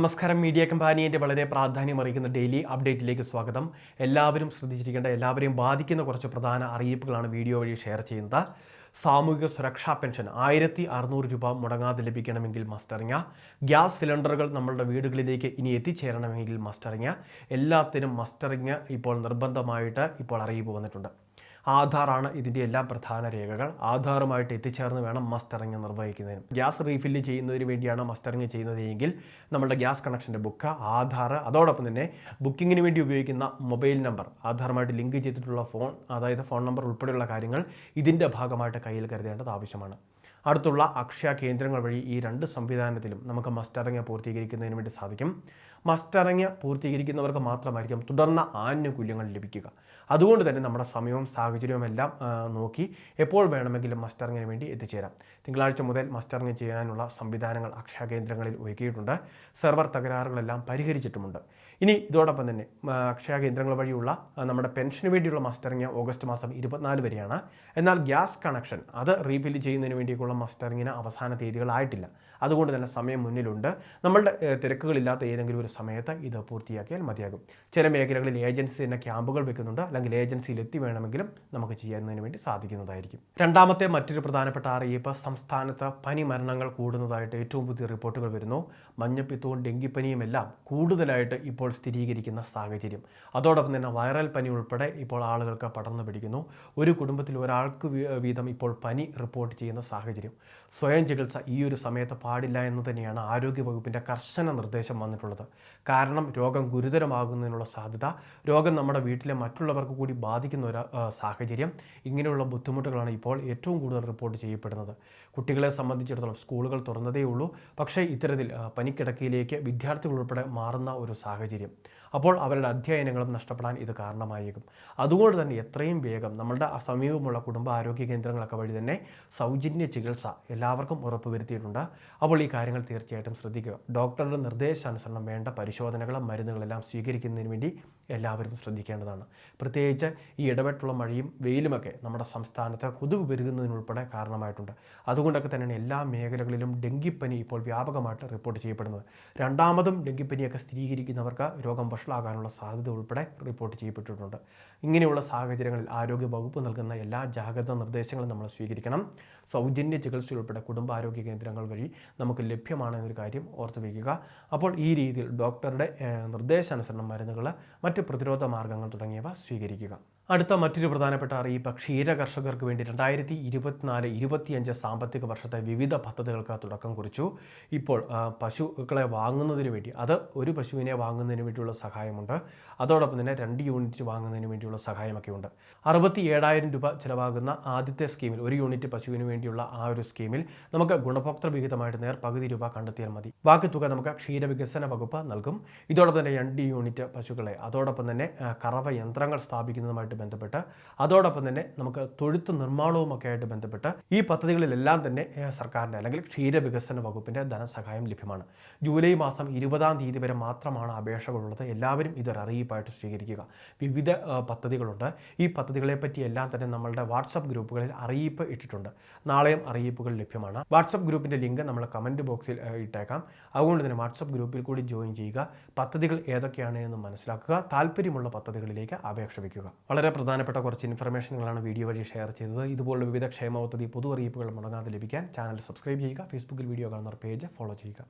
നമസ്കാരം. മീഡിയ കമ്പാനിയുടെ വളരെ പ്രാധാന്യം അറിയിക്കുന്ന ഡെയിലി അപ്ഡേറ്റിലേക്ക് സ്വാഗതം. എല്ലാവരും ശ്രദ്ധിച്ചിരിക്കേണ്ട എല്ലാവരെയും ബാധിക്കുന്ന കുറച്ച് പ്രധാന അറിയിപ്പുകളാണ് വീഡിയോ വഴി ഷെയർ ചെയ്യുന്നത്. സാമൂഹിക സുരക്ഷാ പെൻഷൻ ആയിരത്തി അറുന്നൂറ് രൂപ മുടങ്ങാതെ ലഭിക്കണമെങ്കിൽ മസ്റ്ററിങ്ങ. ഗ്യാസ് സിലിണ്ടറുകൾ നമ്മളുടെ വീടുകളിലേക്ക് ഇനി എത്തിച്ചേരണമെങ്കിൽ മസ്റ്ററിങ്ങ. എല്ലാത്തിനും മസ്റ്ററിങ് ഇപ്പോൾ നിർബന്ധമായിട്ട് ഇപ്പോൾ അറിയിപ്പ് വന്നിട്ടുണ്ട്. ആധാറാണ് ഇതിന്റെ എല്ലാം പ്രധാന രേഖകൾ. ആധാറുമായിട്ട് എത്തിച്ചേർന്ന് വേണം മസ്റ്ററിങ് നിർവഹിക്കുന്നതിന്. ഗ്യാസ് റീഫില്ല് ചെയ്യുന്നതിന് വേണ്ടിയാണ് മസ്റ്ററിങ് ചെയ്യുന്നത് എങ്കിൽ നമ്മുടെ ഗ്യാസ് കണക്ഷന്റെ ബുക്ക് ആധാർ അതോടൊപ്പം തന്നെ ബുക്കിങ്ങിന് വേണ്ടി ഉപയോഗിക്കുന്ന മൊബൈൽ നമ്പർ ആധാറുമായിട്ട് ലിങ്ക് ചെയ്തിട്ടുള്ള ഫോൺ അതായത് ഫോൺ നമ്പർ ഉൾപ്പെടെയുള്ള കാര്യങ്ങൾ ഇതിന്റെ ഭാഗമായിട്ട് കയ്യിൽ കരുതേണ്ടത് ആവശ്യമാണ്. അടുത്തുള്ള അക്ഷയ കേന്ദ്രങ്ങൾ വഴി ഈ രണ്ട് സംവിധാനത്തിലും നമുക്ക് മസ്റ്ററിങ് പൂർത്തീകരിക്കുന്നതിന് വേണ്ടി സാധിക്കും. മസ്റ്ററിങ് പൂർത്തീകരിക്കുന്നവർക്ക് മാത്രമായിരിക്കും തുടർന്ന ആനുകൂല്യങ്ങൾ ലഭിക്കുക. അതുകൊണ്ട് തന്നെ നമ്മുടെ സമയവും സാഹചര്യവും എല്ലാം നോക്കി എപ്പോൾ വേണമെങ്കിലും മസ്റ്ററിങ്ങിന് വേണ്ടി എത്തിച്ചേരാം. തിങ്കളാഴ്ച മുതൽ മസ്റ്ററിങ് ചെയ്യാനുള്ള സംവിധാനങ്ങൾ അക്ഷയ കേന്ദ്രങ്ങളിൽ ഒരുക്കിയിട്ടുണ്ട്. സെർവർ തകരാറുകളെല്ലാം പരിഹരിച്ചിട്ടുമുണ്ട്. ഇനി ഇതോടൊപ്പം തന്നെ അക്ഷയ കേന്ദ്രങ്ങൾ വഴിയുള്ള നമ്മുടെ പെൻഷന് വേണ്ടിയുള്ള മസ്റ്ററിങ് ഓഗസ്റ്റ് മാസം ഇരുപത്തിനാല് വരെയാണ്. എന്നാൽ ഗ്യാസ് കണക്ഷൻ അത് റീഫില്ല് ചെയ്യുന്നതിന് വേണ്ടിയുള്ള മസ്റ്ററിങ്ങിന് അവസാന തീയതികളായിട്ടില്ല. അതുകൊണ്ട് തന്നെ സമയം മുന്നിലുണ്ട്. നമ്മളുടെ തിരക്കുകളില്ലാത്ത ഏതെങ്കിലും ഒരു സമയത്ത് ഇത് പൂർത്തിയാക്കിയാൽ മതിയാകും. ചില മേഖലകളിൽ ഏജൻസി തന്നെ ക്യാമ്പുകൾ വെക്കുന്നുണ്ട്. അല്ലെങ്കിൽ ഏജൻസിയിൽ എത്തി വേണമെങ്കിലും നമുക്ക് ചെയ്യുന്നതിന് വേണ്ടി സാധിക്കുന്നതായിരിക്കും. രണ്ടാമത്തെ മറ്റൊരു പ്രധാനപ്പെട്ട അറിയിപ്പ് സംസ്ഥാനത്ത് പനി മരണങ്ങൾ കൂടുന്നതായിട്ട് ഏറ്റവും പുതിയ റിപ്പോർട്ടുകൾ വരുന്നു. മഞ്ഞപ്പിത്തവും ഡെങ്കിപ്പനിയും എല്ലാം കൂടുതലായിട്ട് ഇപ്പോൾ സ്ഥിരീകരിക്കുന്ന സാഹചര്യം. അതോടൊപ്പം തന്നെ വൈറൽ പനി ഉൾപ്പെടെ ഇപ്പോൾ ആളുകൾക്ക് പടർന്നു പിടിക്കുന്നു. ഒരു കുടുംബത്തിൽ ഒരാൾക്ക് വീതം ഇപ്പോൾ പനി റിപ്പോർട്ട് ചെയ്യുന്ന സാഹചര്യം സ്വയം ചികിത്സ ഈ ഒരു സമയത്ത് പാടില്ല എന്ന് തന്നെയാണ് ആരോഗ്യവകുപ്പിന്റെ കർശന നിർദ്ദേശം വന്നിട്ടുള്ളത്. കാരണം രോഗം ഗുരുതരമാകുന്നതിനുള്ള സാധ്യത രോഗം നമ്മുടെ വീട്ടിലെ മറ്റുള്ളവർക്ക് കൂടി ബാധിക്കുന്ന ഒരു സാഹചര്യം ഇങ്ങനെയുള്ള ബുദ്ധിമുട്ടുകളാണ് ഇപ്പോൾ ഏറ്റവും കൂടുതൽ റിപ്പോർട്ട് ചെയ്യപ്പെടുന്നത്. കുട്ടികളെ സംബന്ധിച്ചിടത്തോളം സ്കൂളുകൾ തുറന്നതേ ഉള്ളൂ പക്ഷേ ഇത്തരത്തിൽ പനിക്കിടക്കയിലേക്ക് വിദ്യാർത്ഥികൾ ഉൾപ്പെടെ മാറുന്ന ഒരു സാഹചര്യം. അപ്പോൾ അവരുടെ അധ്യയനങ്ങളും നഷ്ടപ്പെടാൻ ഇത് കാരണമായേക്കും. അതുകൊണ്ട് തന്നെ എത്രയും വേഗം അസമീപമുള്ള സമീപമുള്ള കുടുംബ ആരോഗ്യ കേന്ദ്രങ്ങളൊക്കെ വഴി തന്നെ സൗജന്യ ചികിത്സ എല്ലാവർക്കും ഉറപ്പുവരുത്തിയിട്ടുണ്ട്. അപ്പോൾ ഈ കാര്യങ്ങൾ തീർച്ചയായിട്ടും ശ്രദ്ധിക്കുക. ഡോക്ടറുടെ നിർദ്ദേശാനുസരണം വേണ്ട പരിശോധനകളും മരുന്നുകളെല്ലാം സ്വീകരിക്കുന്നതിന് വേണ്ടി എല്ലാവരും ശ്രദ്ധിക്കേണ്ടതാണ്. പ്രത്യേകിച്ച് ഈ ഇടപെട്ടുള്ള മഴയും വെയിലുമൊക്കെ നമ്മുടെ സംസ്ഥാനത്ത് കൊതുക് പെരുകുന്നതിനുൾപ്പെടെ കാരണമായിട്ടുണ്ട്. അതുകൊണ്ടൊക്കെ തന്നെയാണ് എല്ലാ മേഖലകളിലും ഡെങ്കിപ്പനി ഇപ്പോൾ വ്യാപകമായിട്ട് റിപ്പോർട്ട് ചെയ്യപ്പെടുന്നത്. രണ്ടാമതും ഡെങ്കിപ്പനിയൊക്കെ സ്ഥിരീകരിക്കുന്നവർക്ക് രോഗം വഷളാകാനുള്ള സാധ്യത ഉൾപ്പെടെ റിപ്പോർട്ട് ചെയ്യപ്പെട്ടിട്ടുണ്ട്. ഇങ്ങനെയുള്ള സാഹചര്യങ്ങളിൽ ആരോഗ്യ വകുപ്പ് നൽകുന്ന എല്ലാ ജാഗ്രതാ നിർദ്ദേശങ്ങളും നമ്മൾ സ്വീകരിക്കണം. സൗജന്യ ചികിത്സ ഉൾപ്പെടെ കുടുംബാരോഗ്യ കേന്ദ്രങ്ങൾ വഴി നമുക്ക് ലഭ്യമാണ് എന്നൊരു കാര്യം ഓർത്ത് വയ്ക്കുക. അപ്പോൾ ഈ രീതിയിൽ ഡോക്ടറുടെ നിർദ്ദേശാനുസരണം മരുന്നുകൾ മറ്റ് പ്രതിരോധ മാർഗങ്ങൾ തുടങ്ങിയവ സ്വീകരിക്കുക. അടുത്ത മറ്റൊരു പ്രധാനപ്പെട്ട അറിയിപ്പ് ക്ഷീര കർഷകർക്ക് വേണ്ടി രണ്ടായിരത്തി ഇരുപത്തിനാല് ഇരുപത്തിയഞ്ച് സാമ്പത്തിക വർഷത്തെ വിവിധ പദ്ധതികൾക്ക് തുടക്കം കുറിച്ചു. ഇപ്പോൾ പശുക്കളെ വാങ്ങുന്നതിന് വേണ്ടി അത് ഒരു പശുവിനെ വാങ്ങുന്നതിന് വേണ്ടിയുള്ള സഹായമുണ്ട്. അതോടൊപ്പം തന്നെ രണ്ട് യൂണിറ്റ് വാങ്ങുന്നതിന് വേണ്ടിയുള്ള സഹായമൊക്കെ ഉണ്ട് അറുപത്തി ഏഴായിരം രൂപ ചിലവാകുന്ന ആദ്യത്തെ സ്കീമിൽ ഒരു യൂണിറ്റ് പശുവിന് വേണ്ടിയുള്ള ആ ഒരു സ്കീമിൽ നമുക്ക് ഗുണഭോക്തൃ വിഹിതമായിട്ട് നേർ പകുതി രൂപ കണ്ടെത്തിയാൽ മതി. ബാക്കി തുക നമുക്ക് ക്ഷീരവികസന വകുപ്പ് നൽകും. ഇതോടൊപ്പം തന്നെ രണ്ട് യൂണിറ്റ് പശുക്കളെ അതോടൊപ്പം തന്നെ കറവ യന്ത്രങ്ങൾ സ്ഥാപിക്കുന്നതുമായിട്ട് ബന്ധപ്പെട്ട് അതോടൊപ്പം തന്നെ നമുക്ക് തൊഴുത്ത് നിർമ്മാണവുമൊക്കെ ആയിട്ട് ബന്ധപ്പെട്ട് ഈ പദ്ധതികളിലെല്ലാം തന്നെ സർക്കാരിന്റെ അല്ലെങ്കിൽ ക്ഷീരവികസന വകുപ്പിന്റെ ധനസഹായം ലഭ്യമാണ്. ജൂലൈ മാസം ഇരുപതാം തീയതി വരെ മാത്രമാണ് അപേക്ഷകളുള്ളത്. എല്ലാവരും ഇതൊരു അറിയിപ്പായിട്ട് സ്വീകരിക്കുക. വിവിധ പദ്ധതികളുണ്ട്. ഈ പദ്ധതികളെപ്പറ്റി എല്ലാം തന്നെ നമ്മളുടെ വാട്സപ്പ് ഗ്രൂപ്പുകളിൽ അറിയിപ്പ് ഇട്ടിട്ടുണ്ട്. നാളെയും അറിയിപ്പുകൾ ലഭ്യമാണ്. വാട്സപ്പ് ഗ്രൂപ്പിന്റെ ലിങ്ക് നമ്മൾ കമന്റ് ബോക്സിൽ ഇട്ടേക്കാം. അതുകൊണ്ട് തന്നെ വാട്സപ്പ് ഗ്രൂപ്പിൽ കൂടി ജോയിൻ ചെയ്യുക. പദ്ധതികൾ ഏതൊക്കെയാണ് എന്ന് മനസ്സിലാക്കുക. താല്പര്യമുള്ള പദ്ധതികളിലേക്ക് അപേക്ഷ വയ്ക്കുക. വളരെ പ്രധാനപ്പെട്ട കുറച്ച് ഇൻഫർമേഷനുകളാണ് വീഡിയോ വഴി ഷെയർ ചെയ്തത്. ഇതുപോലുള്ള വിവിധ ക്ഷേമ പദ്ധതി പൊതു അറിയിപ്പുകൾ മുടങ്ങാതെ ലഭിക്കാൻ ചാനൽ സബ്സ്ക്രൈബ് ചെയ്യുക. ഫേസ്ബുക്കിൽ വീഡിയോ കാണുന്ന പേജ് ഫോളോ ചെയ്യുക.